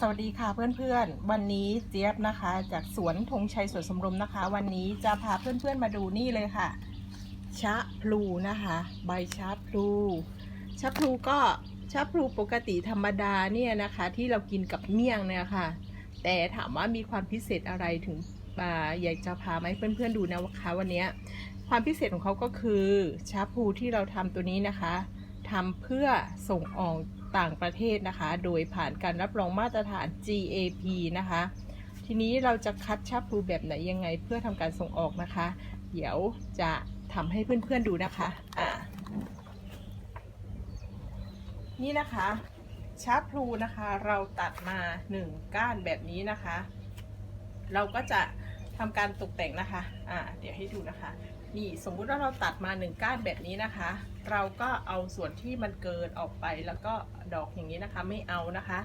สวัสดีค่ะเพื่อนๆ วันนี้เจี๊ยบนะคะ จากสวนธงชัยสวนสมรมนะคะ วันนี้จะพาเพื่อนๆมาดูนี่เลยค่ะ ชะพลูนะคะ ใบชะพลูชะพลูก็ชะพลูปกติธรรมดาเนี่ยนะคะ ที่เรากินกับเมี่ยงเนี่ยค่ะ แต่ถามว่ามีความพิเศษอะไรถึงอ่าอยากจะพามาให้เพื่อนๆดูนะคะวันนี้ความพิเศษของเขาก็คือชาพลูที่เราทำตัวนี้นะคะ ทำเพื่อส่งออกต่างประเทศนะคะ โดยผ่านการรับรองมาตรฐาน GAP นะคะ ทีนี้เราจะคัดชาพลูแบบไหนยังไงเพื่อทำการส่งออกนะคะ เดี๋ยวจะทำให้เพื่อนๆดูนะคะอ่านี่นะคะชาพลูนะคะเราตัดมาหนึ่งก้านแบบนี้นะคะ เราก็จะทำการตกแต่งนะคะอ่าเดี๋ยวให้ดูนะคะ นี่สมมุติว่าเราตัดมาหนึ่งก้านแบบนี้นะคะ เราก็เอาส่วนที่มันเกินออกไปแล้วก็ดอกอย่างนี้นะคะ ไม่เอานะคะ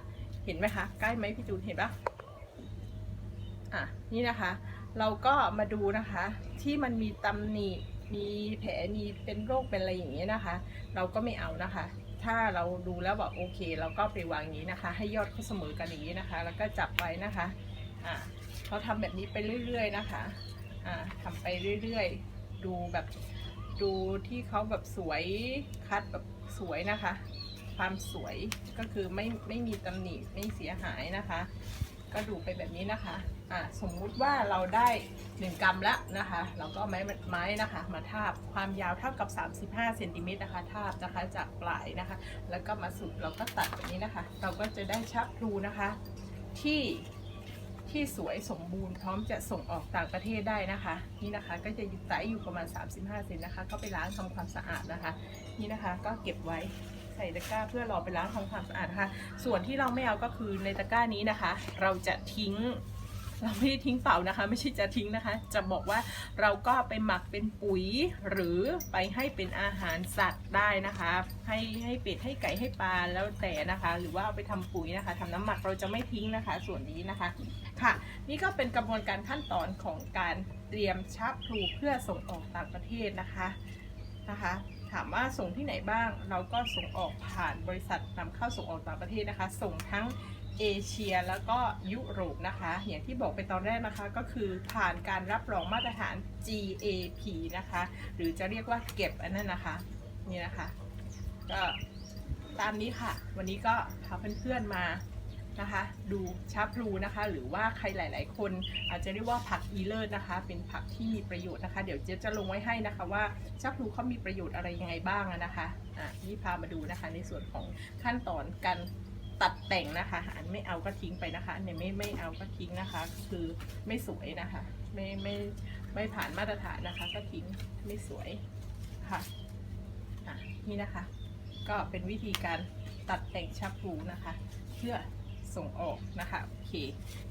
เห็นไหมคะ ใกล้ไหมพี่จูนเห็นปะอะนี่นะคะ เราก็มาดูนะคะ ที่มันมีตำหนิมีแผลมีเป็นโรคเป็นอะไรอย่างเงี้ยนะคะ เราก็ไม่เอานะคะ ถ้าเราดูแล้วบอกโอเค เราก็ไปวางอย่างนี้นะคะ ให้ยอดเขาเสมอกันอย่างนี้นะคะ แล้วก็จับไว้นะคะอ่าเราทำแบบนี้ไปเรื่อย ๆ นะคะอ่าทำไปเรื่อย ๆ ดูแบบดูที่เขาแบบสวยคัดแบบสวยนะคะ ความสวยก็คือไม่ไม่มีตำหนิไม่เสียหายนะคะ ก็ดูไปแบบนี้นะคะอ่าสมมุติว่าเราได้ 1 กรัมแล้วนะคะเราก็ไม้ไม้นะคะมาทาบความยาวเท่ากับ 35เซนติเมตรนะคะทาบนะคะจากปลายนะคะ แล้วก็มาสุดเราก็ตัดแบบนี้นะคะ เราก็จะได้ชับพลูนะคะที่ ที่สวยสมบูรณ์พร้อมจะส่งออกต่างประเทศได้นะคะ นี่นะคะก็จะไซส์อยู่ประมาณ 35เซนนะคะ ก็ไปล้างทำความสะอาดนะคะ นี่นะคะก็เก็บไว้ใส่ตะกร้าเพื่อรอไปล้างทำความสะอาดนะคะ ส่วนที่เราไม่เอาก็คือในตะกร้านี้นะคะ เราจะทิ้ง เราไม่ได้ทิ้งเปล่านะคะ ไม่ใช่จะทิ้งนะคะ จะบอกว่าเราก็ไปหมักเป็นปุ๋ย หรือไปให้เป็นอาหารสัตว์ได้นะคะ ให้ให้เป็ดให้ไก่ให้ปลาแล้วแต่นะคะ หรือว่าเอาไปทำปุ๋ยนะคะทำน้ำหมักเราจะไม่ทิ้งนะคะ ส่วนนี้นะคะค่ะ นี่ก็เป็นกระบวนการขั้นตอนของการเตรียมชับพลูเพื่อส่งออกต่างประเทศนะคะนะคะถามว่าส่งที่ไหนบ้าง เราก็ส่งออกผ่านบริษัทนำเข้าส่งออกต่างประเทศนะคะ ส่งทั้ง เอเชียแล้วก็ยุโรปนะคะ อย่างที่บอกไปตอนแรกนะคะก็คือผ่านการรับรองมาตรฐาน GAP นะคะ หรือจะเรียกว่าเก็บอันนั้นนะคะ นี่นะคะ ก็ตามนี้ค่ะ วันนี้ก็พาเพื่อนๆมานะคะ ดูชาพลูนะคะ หรือว่าใครหลาย ๆ คนอาจจะเรียกว่าผักอีเลิศนะคะ เป็นผักที่มีประโยชน์นะคะ เดี๋ยวเจ๊จะลงไว้ให้นะคะ ว่าชาพลูเขามีประโยชน์อะไรยังไงบ้างนะคะอะนี่พามาดูนะคะในส่วนของขั้นตอนการ ตัดแต่งนะคะ อันไม่เอาก็ทิ้งไปนะคะอันไหนไม่ไม่เอาก็ทิ้งนะคะ คือไม่สวยนะคะ ไม่ไม่ไม่ผ่านมาตรฐานนะคะ ก็ทิ้งไม่สวยค่ะะนี่นะคะ ก็เป็นวิธีการตัดแต่งชาพลูนะคะ เพื่อส่งออกนะคะโอเค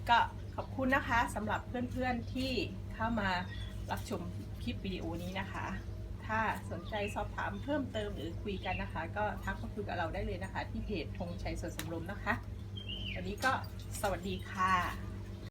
ก็ขอบคุณนะคะสำหรับเพื่อนๆที่เข้ามารับชมคลิปวิดีโอนี้นะคะ ถ้าสนใจสอบถามเพิ่มเติมหรือคุยกันนะคะ ก็ทักมาคุยกับเราได้เลยนะคะ ที่เพจธงชัยสวนสมรมนะคะ วันนี้ก็สวัสดีค่ะ